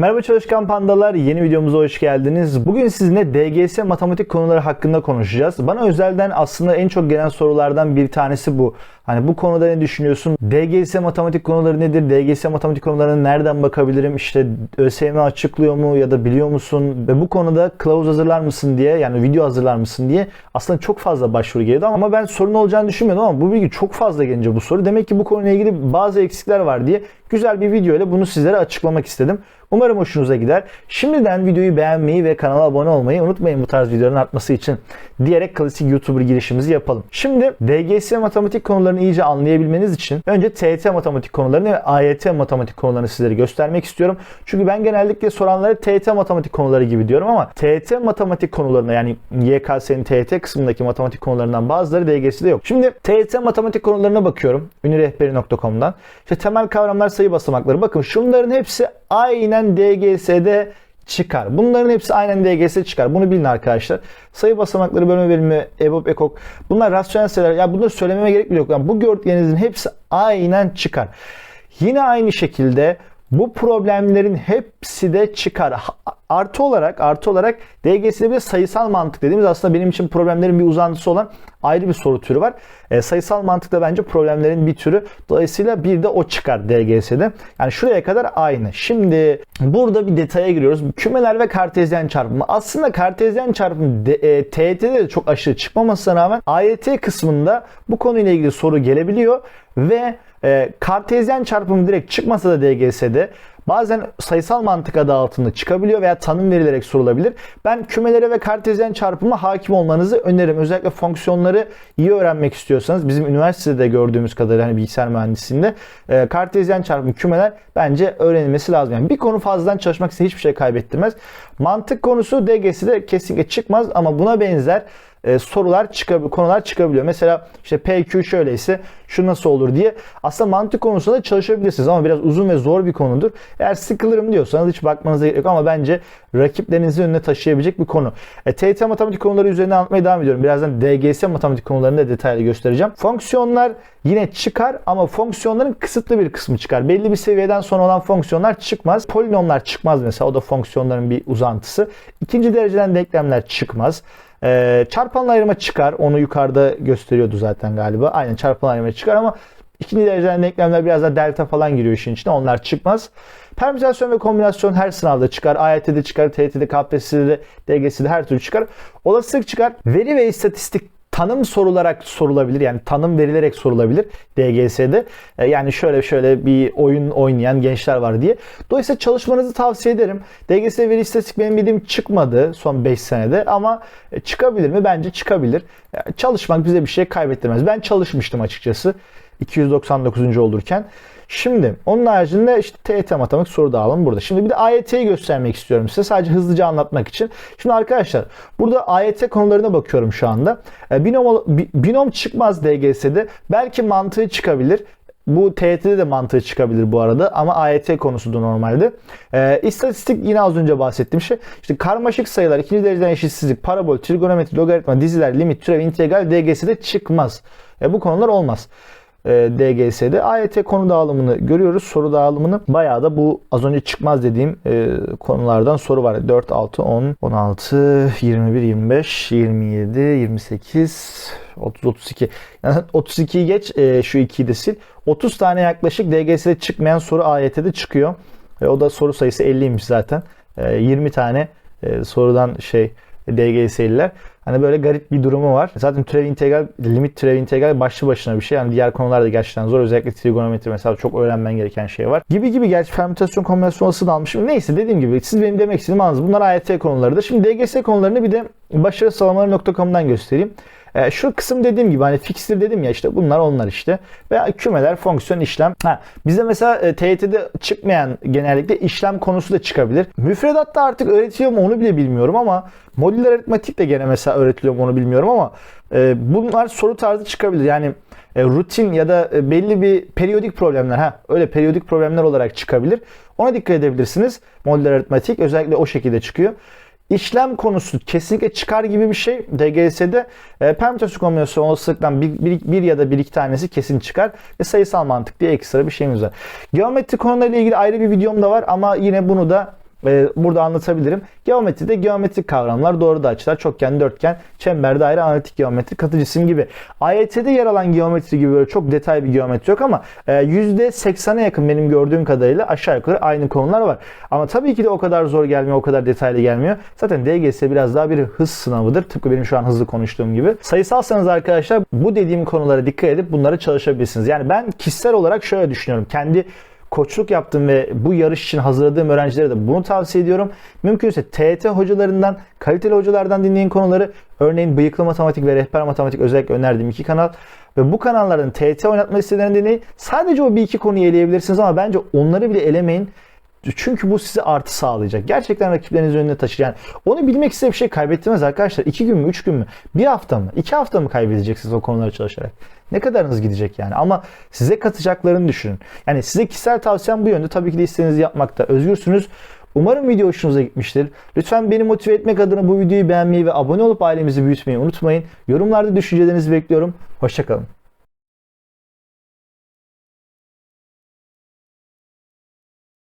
Merhaba çalışkan pandalar, yeni videomuza hoş geldiniz. Bugün sizinle DGS matematik konuları hakkında konuşacağız. Bana özelden aslında en çok gelen sorulardan bir tanesi bu. Hani bu konuda ne düşünüyorsun? DGS matematik konuları nedir? DGS matematik konularına nereden bakabilirim? İşte ÖSYM açıklıyor mu ya da biliyor musun? Ve bu konuda kılavuz hazırlar mısın diye yani video hazırlar mısın diye aslında çok fazla başvuru geliyordu ama ben sorun olacağını düşünmüyordum ama bu bilgi çok fazla gelince bu soru. Demek ki bu konuyla ilgili bazı eksikler var diye güzel bir video ile bunu sizlere açıklamak istedim. Umarım hoşunuza gider. Şimdiden videoyu beğenmeyi ve kanala abone olmayı unutmayın bu tarz videoların artması için diyerek klasik YouTuber girişimizi yapalım. Şimdi DGS matematik konularını iyice anlayabilmeniz için önce TET matematik konularını ve AYT matematik konularını sizlere göstermek istiyorum. Çünkü ben genellikle soranlara TET matematik konuları gibi diyorum ama TET matematik konularına yani YKS'nin TET kısmındaki matematik konularından bazıları DGS'de yok. Şimdi TET matematik konularına bakıyorum unirehberi.com'dan. İşte temel kavramlar sayı basamakları. Bakın şunların hepsi aynen DGS'de çıkar. Bunların hepsi aynen DGS'de çıkar. Bunu bilin arkadaşlar. Sayı basamakları, bölme verimi, EBOB, EKOK. Bunlar rasyonel sayılar. Ya bunları söylememe gerek bile yok. Yani bu gördüklerinizin hepsi aynen çıkar. Yine aynı şekilde bu problemlerin hepsi de çıkar. Artı olarak artı olarak DGS'de bir sayısal mantık dediğimiz aslında benim için problemlerin bir uzantısı olan ayrı bir soru türü var. E, sayısal mantık da bence problemlerin bir türü. Dolayısıyla bir de o çıkar DGS'de. Yani şuraya kadar aynı. Şimdi burada bir detaya giriyoruz. Kümeler ve kartezyen çarpımı. Aslında kartezyen çarpımı e, TYT'de de çok aşırı çıkmamasına rağmen AYT kısmında bu konuyla ilgili soru gelebiliyor ve e, kartezyen çarpımı direkt çıkmasa da DGS'de bazen sayısal mantık adı altında çıkabiliyor veya tanım verilerek sorulabilir. Ben kümelere ve kartezyen çarpıma hakim olmanızı öneririm. Özellikle fonksiyonları iyi öğrenmek istiyorsanız bizim üniversitede gördüğümüz kadarıyla hani bilgisayar mühendisliğinde e, kartezyen çarpımı kümeler bence öğrenilmesi lazım. Yani bir konu fazladan çalışmak size hiçbir şey kaybettirmez. Mantık konusu DGS'de kesinlikle çıkmaz ama buna benzer e, sorular çıkabiliyor, konular çıkabiliyor. Mesela işte PQ şöyleyse şu nasıl olur diye aslında mantık konusunda çalışabilirsiniz ama biraz uzun ve zor bir konudur. Eğer sıkılırım diyorsanız hiç bakmanıza gerek yok ama bence rakiplerinizin önüne taşıyabilecek bir konu. E, TYT matematik konuları üzerine anlatmaya devam ediyorum. Birazdan DGS matematik konularını da detaylı göstereceğim. Fonksiyonlar yine çıkar ama fonksiyonların kısıtlı bir kısmı çıkar. Belli bir seviyeden sonra olan fonksiyonlar çıkmaz. Polinomlar çıkmaz mesela. O da fonksiyonların bir uzantısı. İkinci dereceden denklemler çıkmaz. Ee, çarpanla ayırma çıkar. Onu yukarıda gösteriyordu zaten galiba. Aynen çarpanla ayırma çıkar ama ikinci dereceden denklemler biraz da delta falan giriyor işin içine. Onlar çıkmaz. Permütasyon ve kombinasyon her sınavda çıkar. AYT'de çıkar, TYT'de, KPSS'de, DGS'de her türlü çıkar. Olasılık çıkar. Veri ve istatistik tanım sorularak sorulabilir. Yani tanım verilerek sorulabilir DGS'de. E, yani şöyle şöyle bir oyun oynayan gençler var diye. Dolayısıyla çalışmanızı tavsiye ederim. DGS veri istatistik benim bildiğim çıkmadı son 5 senede ama e, çıkabilir mi? Bence çıkabilir. E, çalışmak bize bir şey kaybettirmez. Ben çalışmıştım açıkçası 299. olurken. Şimdi onun haricinde işte TET matematik soru dağılımı burada. Şimdi bir de AYT'yi göstermek istiyorum size sadece hızlıca anlatmak için. Şimdi arkadaşlar burada AYT konularına bakıyorum şu anda. Binom, binom çıkmaz DGS'de. Belki mantığı çıkabilir. Bu TYT'de de mantığı çıkabilir bu arada ama AYT konusu da normalde. Ee, istatistik yine az önce bahsettiğim şey. İşte karmaşık sayılar, ikinci dereceden eşitsizlik, parabol, trigonometri, logaritma, diziler, limit, türev, integral DGS'de çıkmaz. E, bu konular olmaz. E, DGS'de. AYT konu dağılımını görüyoruz. Soru dağılımını. Bayağı da bu az önce çıkmaz dediğim e, konulardan soru var. 4, 6, 10, 16, 21, 25, 27, 28, 30, 32. Yani 32'yi geç e, şu 2'yi de sil. 30 tane yaklaşık DGS'de çıkmayan soru AYT'de çıkıyor. E, o da soru sayısı 50'ymiş zaten. E, 20 tane e, sorudan şey DGS'liler. Hani böyle garip bir durumu var. Zaten türev integral, limit türev integral başlı başına bir şey. Yani diğer konular da gerçekten zor. Özellikle trigonometri mesela çok öğrenmen gereken şey var. Gibi gibi gerçi permütasyon kombinasyon olasılığı almışım. Neyse dediğim gibi siz benim demek istediğim anladınız. Bunlar AYT konularıdır. Şimdi DGS konularını bir de başarı sıralamaları.com'dan göstereyim. E, şu kısım dediğim gibi hani fixtir dedim ya işte bunlar onlar işte. Veya kümeler, fonksiyon, işlem. Ha, bize mesela e, TYT'de çıkmayan genellikle işlem konusu da çıkabilir. Müfredatta artık öğretiliyor mu onu bile bilmiyorum ama modüler aritmatik de gene mesela öğretiliyor mu onu bilmiyorum ama e, bunlar soru tarzı çıkabilir. Yani e, rutin ya da e, belli bir periyodik problemler ha öyle periyodik problemler olarak çıkabilir. Ona dikkat edebilirsiniz. Modüler aritmatik özellikle o şekilde çıkıyor. İşlem konusu kesinlikle çıkar gibi bir şey. DGS'de e, permütasyon kombinasyon olasılıktan bir, bir, bir ya da bir iki tanesi kesin çıkar. Ve sayısal mantık diye ekstra bir şeyimiz var. Geometri konularıyla ilgili ayrı bir videom da var ama yine bunu da e, burada anlatabilirim. Geometride geometrik kavramlar, doğru da açılar, çokgen, dörtgen, çember, daire, analitik geometri, katı cisim gibi. AYT'de yer alan geometri gibi böyle çok detay bir geometri yok ama e, %80'e yakın benim gördüğüm kadarıyla aşağı yukarı aynı konular var. Ama tabii ki de o kadar zor gelmiyor, o kadar detaylı gelmiyor. Zaten DGS biraz daha bir hız sınavıdır. Tıpkı benim şu an hızlı konuştuğum gibi. Sayısalsanız arkadaşlar bu dediğim konulara dikkat edip bunlara çalışabilirsiniz. Yani ben kişisel olarak şöyle düşünüyorum. Kendi koçluk yaptım ve bu yarış için hazırladığım öğrencilere de bunu tavsiye ediyorum. Mümkünse TET hocalarından, kaliteli hocalardan dinleyin konuları. Örneğin bıyıklı matematik ve rehber matematik özellikle önerdiğim iki kanal. Ve bu kanalların TET oynatma listelerini dinleyin. Sadece o bir iki konuyu eleyebilirsiniz ama bence onları bile elemeyin. Çünkü bu size artı sağlayacak. Gerçekten rakiplerinizin önüne taşır. Yani onu bilmek size bir şey kaybettirmez arkadaşlar. 2 gün mü, 3 gün mü, bir hafta mı, 2 hafta mı kaybedeceksiniz o konulara çalışarak? Ne kadarınız gidecek yani? Ama size katacaklarını düşünün. Yani size kişisel tavsiyem bu yönde. Tabii ki de istediğinizi yapmakta özgürsünüz. Umarım video hoşunuza gitmiştir. Lütfen beni motive etmek adına bu videoyu beğenmeyi ve abone olup ailemizi büyütmeyi unutmayın. Yorumlarda düşüncelerinizi bekliyorum. Hoşçakalın.